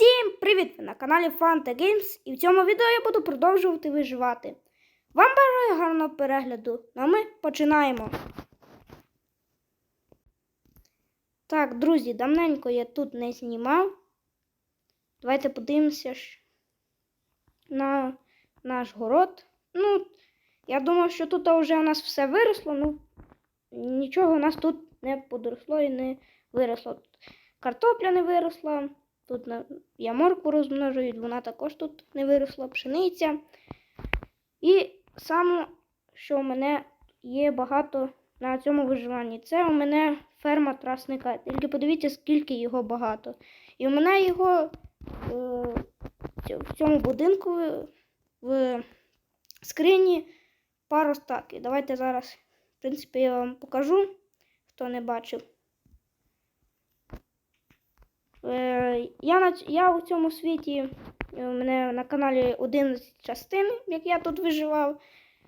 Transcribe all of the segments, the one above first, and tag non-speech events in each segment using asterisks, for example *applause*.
Всім привіт! Ви на каналі Fanta Games і в цьому відео я буду продовжувати виживати. Вам бажаю гарного перегляду, ну а ми починаємо. Так, друзі, давненько я тут не знімав. Давайте подивимося на наш город. Ну, я думав, що тут вже у нас все виросло, ну нічого у нас тут не подросло і не виросло. Картопля не виросла. Тут я моркву розмножую, вона також тут не виросла, пшениця. І саме, що у мене є багато на цьому виживанні, це у мене ферма трасника. Тільки подивіться, скільки його багато. І у мене його е, в цьому будинку е, в скрині пару стаки. Давайте зараз, в принципі, я вам покажу, хто не бачив. Е, я, на, я у цьому світі, е, у мене на каналі 11 частин, як я тут виживав.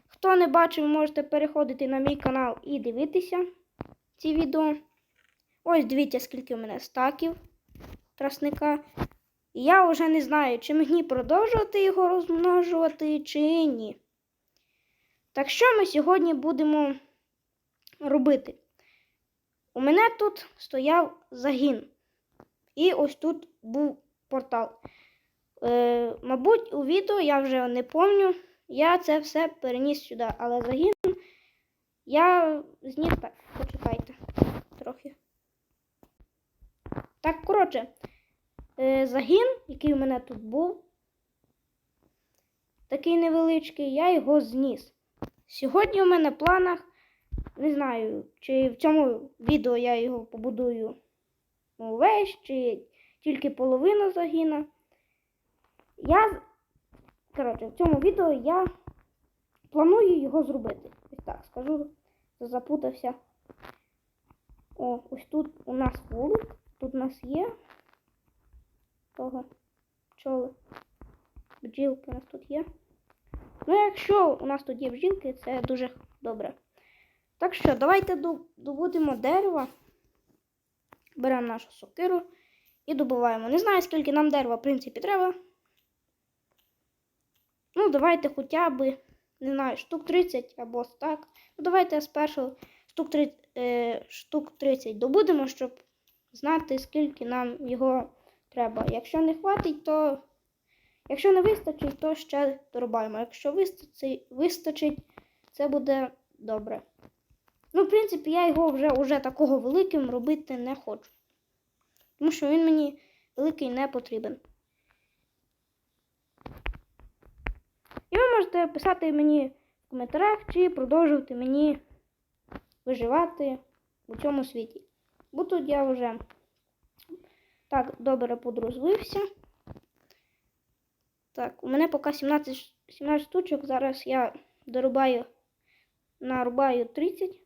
Хто не бачив, можете переходити на мій канал і дивитися ці відео. Ось дивіться, скільки у мене стаків трасника. І я вже не знаю, чи мені продовжувати його розмножувати, чи ні. Так що ми сьогодні будемо робити? У мене тут стояв загін. І ось тут був портал. Е, мабуть, у відео я вже не пам'ятаю. Я це все переніс сюди, але загін я зніс так. Почекайте трохи. Так, коротше, е, загін, який у мене тут був, такий невеличкий, я його зніс. Сьогодні у мене в планах, не знаю, чи в цьому відео я його побудую увесь чи тільки половина загіна. Я, коротше, в цьому відео я планую його зробити. Ось так скажу, запутався. О, ось тут у нас вулик, тут у нас є того пчоли. Бджілки у нас тут є. Ну, якщо у нас тут є бджілки, це дуже добре. Так що, давайте добудемо дерева. Беремо нашу сокиру і добуваємо. Не знаю, скільки нам дерева, в принципі, треба. Ну, давайте хоча б, не знаю, штук 30 або так. Ну, давайте спершу штук 30, е, штук 30 добудемо, щоб знати, скільки нам його треба. Якщо не хватить, то. Якщо не вистачить, то ще дорубаємо. Якщо вистачить, вистачить це буде добре. Ну, в принципі, я його вже уже такого великим робити не хочу. Тому що він мені великий не потрібен. І ви можете писати мені в коментарях, чи продовжувати мені виживати у цьому світі. Бо тут я вже так добре подрозвився. Так, у мене поки 17, 17 штучок. Зараз я дорубаю, нарубаю 30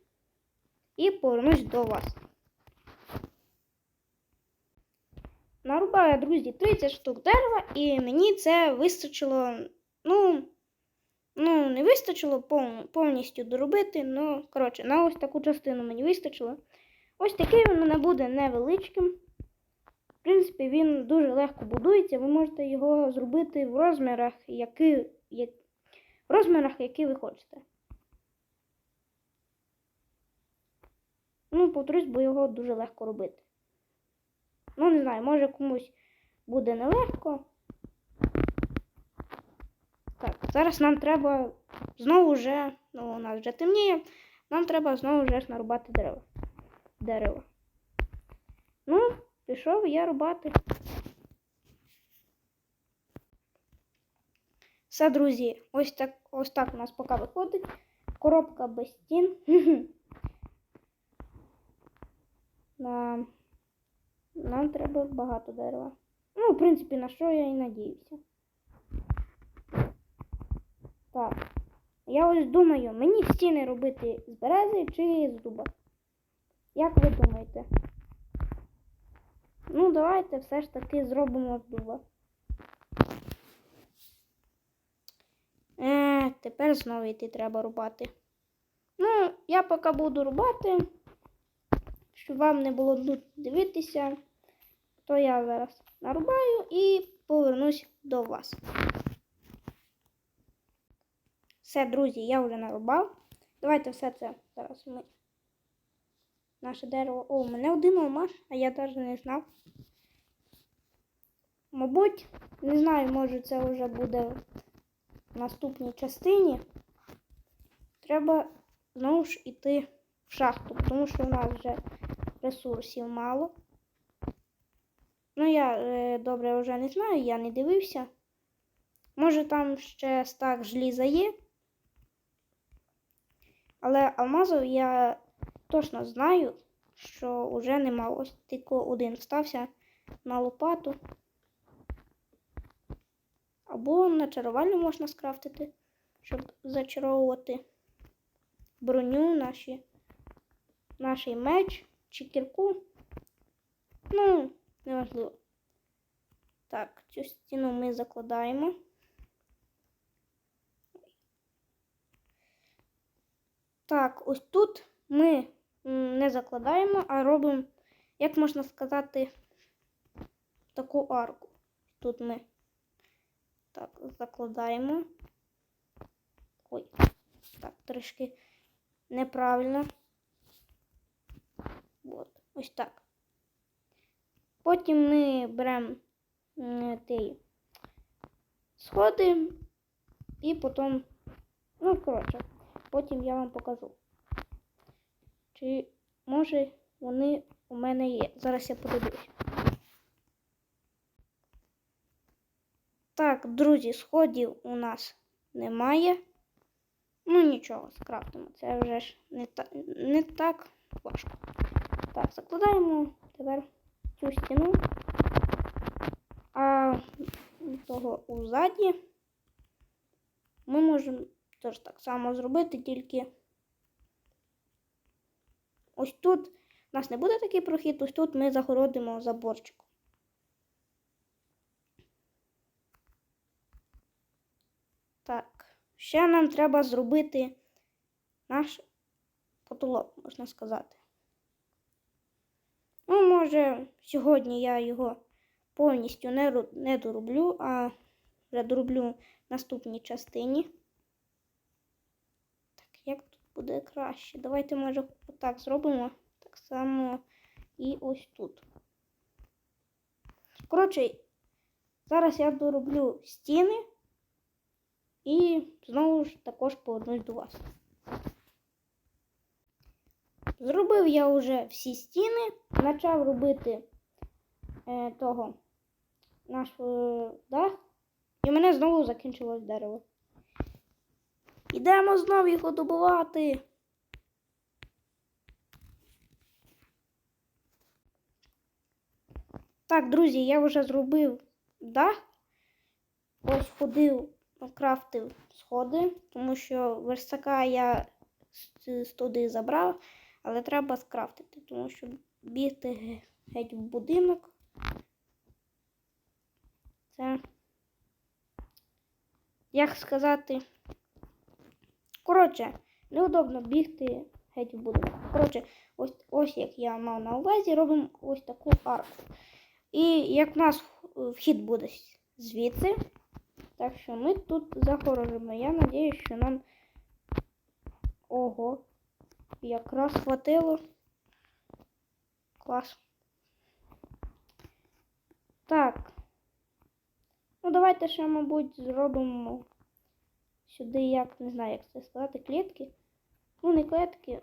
і повернусь до вас. Нарубаю, друзі, 30 штук дерева, і мені це вистачило, ну, ну, не вистачило пов- повністю доробити, ну, коротше, на ось таку частину мені вистачило. Ось такий він мене буде невеличким. В принципі, він дуже легко будується. Ви можете його зробити в розмірах, які, як, в розмірах, які ви хочете. Ну, повторюсь, бо його дуже легко робити. Ну, не знаю, може комусь буде нелегко. Так, зараз нам треба знову вже, ну, у нас вже темніє, нам треба знову вже нарубати дерева. Дерево. Ну, пішов я рубати. Все, друзі, ось так, ось так у нас поки виходить. Коробка без стін. *laughs* Нам, нам треба багато дерева. Ну, в принципі, на що я і надіюся. Так. Я ось думаю, мені стіни робити з берези чи з дуба. Як ви думаєте? Ну, давайте все ж таки зробимо з дуба. Е, тепер знову йти треба рубати. Ну, я поки буду рубати, щоб вам не було дивитися. то я зараз нарубаю і повернусь до вас. Все, друзі, я вже нарубав. Давайте все це зараз ми. Наше дерево. О, у мене один алмаз, а я навіть не знав. Мабуть, не знаю, може це вже буде в наступній частині. Треба знову ж іти в шахту, тому що в нас вже ресурсів мало. Ну, я е, добре вже не знаю, я не дивився. Може там ще стак желіза є. Але алмазів я точно знаю, що вже нема. Ось тільки один стався на лопату. Або на чарувальню можна скрафтити, щоб зачаровувати броню, наші, наш меч чи кірку. Ну, неважливо. Так, цю стіну ми закладаємо. Так, ось тут ми не закладаємо, а робимо, як можна сказати, таку арку. Тут ми так закладаємо. Ой, так, трішки неправильно. От, ось так. Потім ми беремо ті сходи і потім, ну, коротше, потім я вам покажу. Чи може вони у мене є? Зараз я подивлюсь. Так, друзі, сходів у нас немає. Ну нічого, скрафтимо. Це вже ж не, та, не так важко. Так, закладаємо тепер цю стіну. А того узаді ми можемо теж так само зробити, тільки ось тут у нас не буде такий прохід, ось тут ми загородимо заборчиком. Так, ще нам треба зробити наш потолок, можна сказати. Ну, може, сьогодні я його повністю не, не дороблю, а вже дороблю в наступній частині. Так, як тут буде краще? Давайте, може, отак зробимо. Так само і ось тут. Коротше, зараз я дороблю стіни. І знову ж також повернусь до вас. Зробив я вже всі стіни, почав робити е, того наш е, дах, і в мене знову закінчилось дерево. Ідемо знову його добувати. Так, друзі, я вже зробив дах. Ось ходив крафтив сходи, тому що верстака я з студи забрав, але треба скрафтити, тому що бігти геть в будинок. Це, як сказати, коротше, неудобно бігти геть в будинок. Коротше, ось, ось як я мав на увазі, робимо ось таку арку. І як в нас вхід буде звідси, так що ми тут загорожимо. Я надіюсь, що нам. Ого. Якраз хватило. Клас. Так. Ну, давайте ще, мабуть, зробимо сюди, як, не знаю, як це сказати, клітки. Ну, не клітки.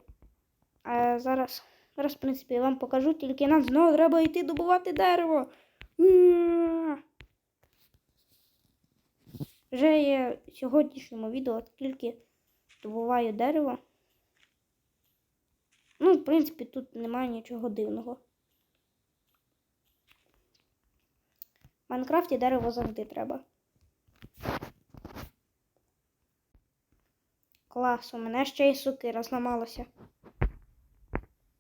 А зараз, зараз, в принципі, я вам покажу, тільки нам знову треба йти добувати дерево. Вже я в сьогоднішньому відео тільки добуваю дерево. Ну, в принципі, тут немає нічого дивного. В Майнкрафті дерево завжди треба. Клас, у мене ще й сукира зламалася.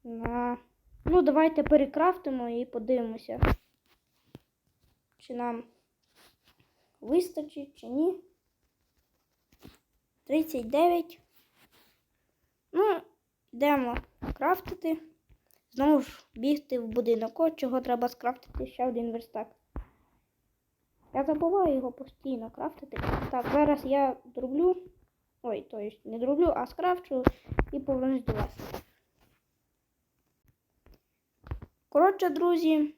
На. Ну, давайте перекрафтимо і подивимося. Чи нам вистачить чи ні. 39. Йдемо крафтити. знову ж бігти в будинок. От чого треба скрафтити ще один верстак. Я забуваю його постійно крафтити. Так, зараз я дроблю. Ой, то есть не дроблю, а скрафчу і повернусь до вас. Коротше, друзі,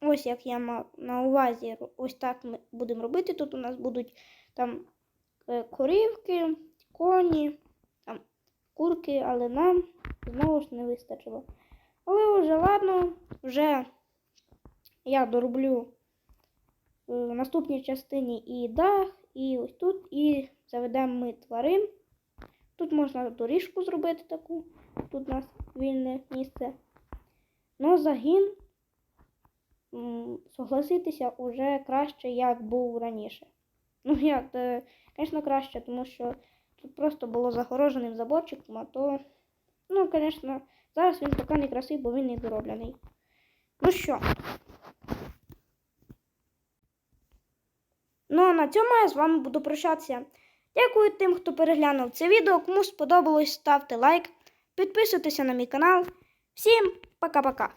ось як я мав на увазі, ось так ми будемо робити. Тут у нас будуть там е, корівки, коні, курки, але нам знову ж не вистачило. Але вже ладно, вже я дороблю е, в наступній частині і дах, і ось тут, і заведемо ми тварин. Тут можна доріжку зробити таку, тут у нас вільне місце. Ну, загін, согласитися, уже краще, як був раніше. Ну, як, е, звісно, краще, тому що тут просто було загороженим заборчиком, а то, ну, звісно, зараз він поки не красивий, бо він не дороблений. Ну що? Ну, а на цьому я з вами буду прощатися. Дякую тим, хто переглянув це відео. Кому сподобалось, ставте лайк, підписуйтеся на мій канал. Всім пока-пока!